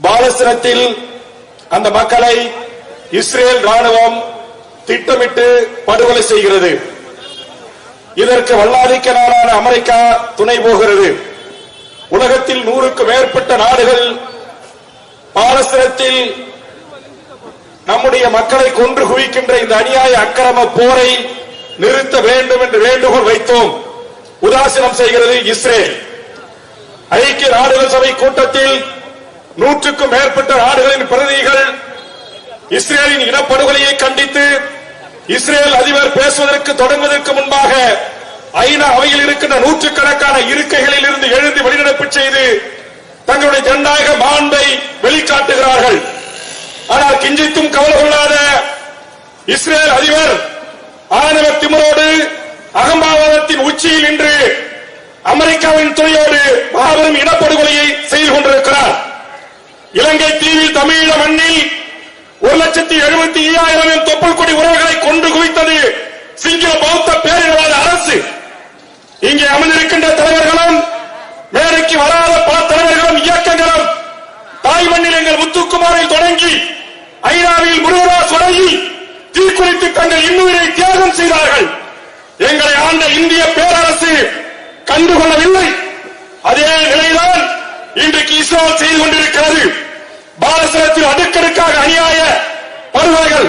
பாலஸ்தீனத்தில் அந்த மக்களை இஸ்ரேல் ராணுவம் திட்டமிட்டு படுகொலை செய்கிறது. இதற்கு வல்லாதிக்க நாடான அமெரிக்கா துணை போகிறது. உலகத்தில் நூறுக்கு மேற்பட்ட நாடுகள் பாலஸ்தீனத்தில் நம்முடைய மக்களை கொன்று குவிக்கின்ற இந்த அநியாய அக்கிரம போரை நிறுத்த வேண்டும் என்று வேண்டுகோள் வைத்தோம். உதாசீனம் செய்கிறது இஸ்ரேல். ஐக்கிய நாடுகள் சபை கூட்டத்தில் நூற்றுக்கும் மேற்பட்ட நாடுகளின் பிரதிநிதிகள் இஸ்ரேலின் இனப்படுகொலையை கண்டித்து இஸ்ரேல் அதிபர் பேசுவதற்கு தொடங்குவதற்கு முன்பாக ஐநா அவையில் இருக்கின்ற நூற்றுக்கணக்கான இருக்கைகளில் இருந்து எழுந்து வெளிநடப்பு செய்து தங்களுடைய ஜனநாயக மாண்பை வெளிக்காட்டுகிறார்கள். ஆனால் கிஞ்சித்தும் கவலை கொள்ளாத இஸ்ரேல் அதிபர் ஆணவ திமரோடு அகம்பாவாதத்தின் உச்சியில் நின்று அமெரிக்காவின் துணையோடு மாபெரும் இனப்படுகொலை இலங்கை தீவில் தமிழீழ மண்ணில் ஒரு லட்சத்தி எழுபத்தி ஐயாயிரம் தொப்புள் கொடி உறவுகளை கொண்டு குவித்தது சிங்கள பௌத்த பேரினவாத அரசு. இங்கே அமர்ந்திருக்கின்ற தலைவர்களும் மேடைக்கு வராத பல தலைவர்களும் இயக்கங்களும் தாய் மண்ணில் எங்கள் முத்துக்குமாரில் தொடங்கி ஐநாவில் முருகராஸ் தொடங்கி தீக்குறித்து தங்கள் இன்னுயிரை தியாகம் செய்தார்கள். எங்களை ஆண்ட இந்திய பேரரசு கண்டுகொள்ளவில்லை. அதே நிலைதான் இன்றைக்கு இஸ்ரோ பாலசனத்தில் அடுக்கடுக்காக அநியாய படுகொலைகள்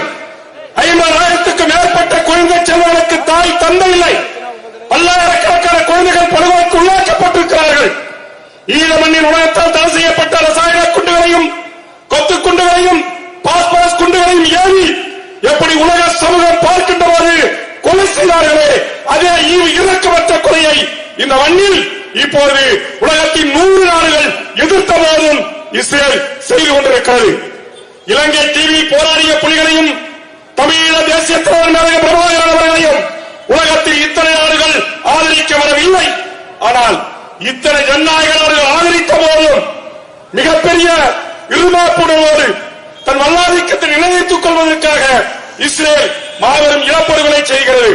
ஐம்பதாயிரத்துக்கும் மேற்பட்ட குழந்தை செல்வங்களுக்கு தாய் தந்தை இல்லை. பல்லாயிரக்கணக்கான குழந்தைகள் படுகொலைக்கு உள்ளாக்கப்பட்டிருக்கிறார்கள். ஈழ மண்ணின் உலகத்தால் தடை செய்யப்பட்ட ரசாயன குண்டுகளையும் கொத்து குண்டுகளையும் பாஸ்பாஸ் குண்டுகளையும் ஏவி எப்படி உலக சமூகம் பார்க்கின்றவாறு கொலை செய்தார்களே அதே இறக்கமற்ற கொலையை இந்த மண்ணில் இப்போது உலகத்தின் நூறு நாடுகள் எதிர்த்த போதும் இஸ்ரேல் செய்து கொண்டிருக்கிறது இலங்கை டிவி போராடிய புலிகளையும் தமிழீழ தேசிய தலைவர் மேலக பிரபாகரன் அவர்களையும் உலகத்தில் இத்தனை நாடுகள் ஆதரிக்க வரவில்லை. ஆனால் இத்தனை ஜனநாயக நாடுகள் ஆதரித்த போதும் மிகப்பெரிய இருமாப்புணர்வோடு தன் வல்லாதிக்கத்தை நிலைநிறுத்திக் கொள்வதற்காக இஸ்ரேல் மாபெரும் இழப்படுகொலை செய்கிறது.